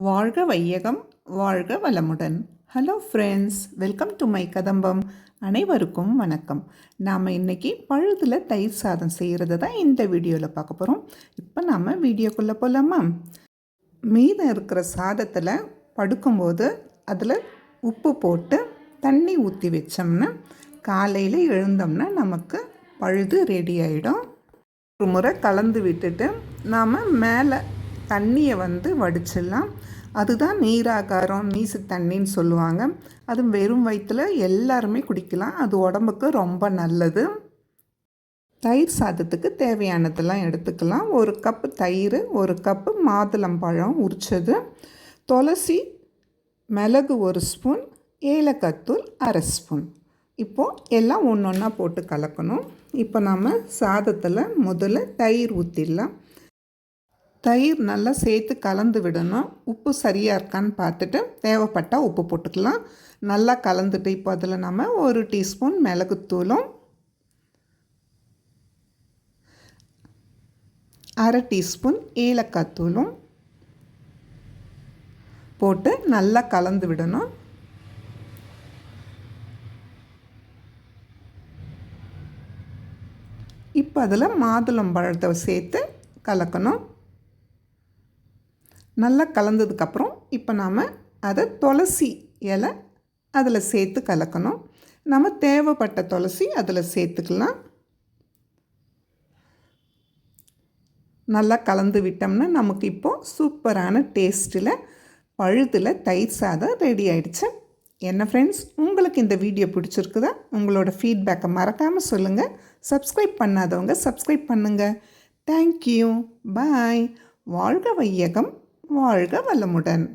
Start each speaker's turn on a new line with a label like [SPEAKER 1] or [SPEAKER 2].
[SPEAKER 1] வாழ்க வையகம் வாழ்க வளமுடன். Hello friends welcome to my Kadambam அனைவருக்கும் வணக்கம். நாம் இன்றைக்கி பழுதில் தயிர் சாதம் செய்கிறது தான் இந்த வீடியோவில் பார்க்க போகிறோம் இப்போ நாம் வீடியோக்குள்ளே போகலாமா மீதம் இருக்கிற சாதத்தில் படுக்கும்போது அதில் உப்பு போட்டு தண்ணி ஊற்றி வச்சோம்னா காலையில் எழுந்தோம்னா நமக்கு பழுது ரெடி ஆகிடும் ஒரு முறை கலந்து விட்டுட்டு நாம் மேலே தண்ணியை வந்து வடிச்சிடலாம். அதுதான் நீராகாரம் நீசு தண்ணின்னு சொல்லுவாங்க. அது வெறும் வயிற்றில் எல்லாருமே குடிக்கலாம். அது உடம்புக்கு ரொம்ப நல்லது. தயிர் சாதத்துக்கு தேவையானதெல்லாம் எடுத்துக்கலாம். ஒரு கப்பு தயிர் ஒரு கப்பு மாதுளம்பழம் உரிச்சது. துளசி மிளகு ஒரு ஸ்பூன் ஏலக்காத்தூள் அரை ஸ்பூன். இப்போது எல்லாம் ஒன்று ஒன்றா போட்டு கலக்கணும். இப்போ நம்ம சாதத்தில் முதல்ல தயிர் ஊற்றிடலாம் தயிர் நல்லா சேர்த்து கலந்து விடணும். உப்பு சரியாக இருக்கான்னு பார்த்துட்டு தேவைப்பட்டால் உப்பு போட்டுக்கலாம். நல்லா கலந்துட்டு இப்போ அதில் நம்ம ஒரு டீஸ்பூன் மிளகுத்தூளும் அரை டீஸ்பூன் ஏலக்காய் தூளும் போட்டு நல்லா கலந்து விடணும். இப்போ அதில் மாதுளம்பழத்தை சேர்த்து கலக்கணும். நல்லா கலந்ததுக்கப்புறம் இப்போ நாம் அதை துளசி இலை அதில் சேர்த்து கலக்கணும். நம்ம தேவைப்பட்ட துளசி அதில் சேர்த்துக்கலாம். நல்லா கலந்து விட்டோம்னா நமக்கு இப்போது சூப்பரான டேஸ்ட்டில் பழுதில் தயிர் சாதம் ரெடி ஆயிடுச்சு. என்ன ஃப்ரெண்ட்ஸ் உங்களுக்கு இந்த வீடியோ பிடிச்சிருக்குதா? உங்களோட ஃபீட்பேக்கை மறக்காமல் சொல்லுங்கள் சப்ஸ்கிரைப் பண்ணாதவங்க சப்ஸ்கிரைப் பண்ணுங்கள் தேங்க்யூ பாய் வாழ்க வையகம். வாழ்க வளமுடன்.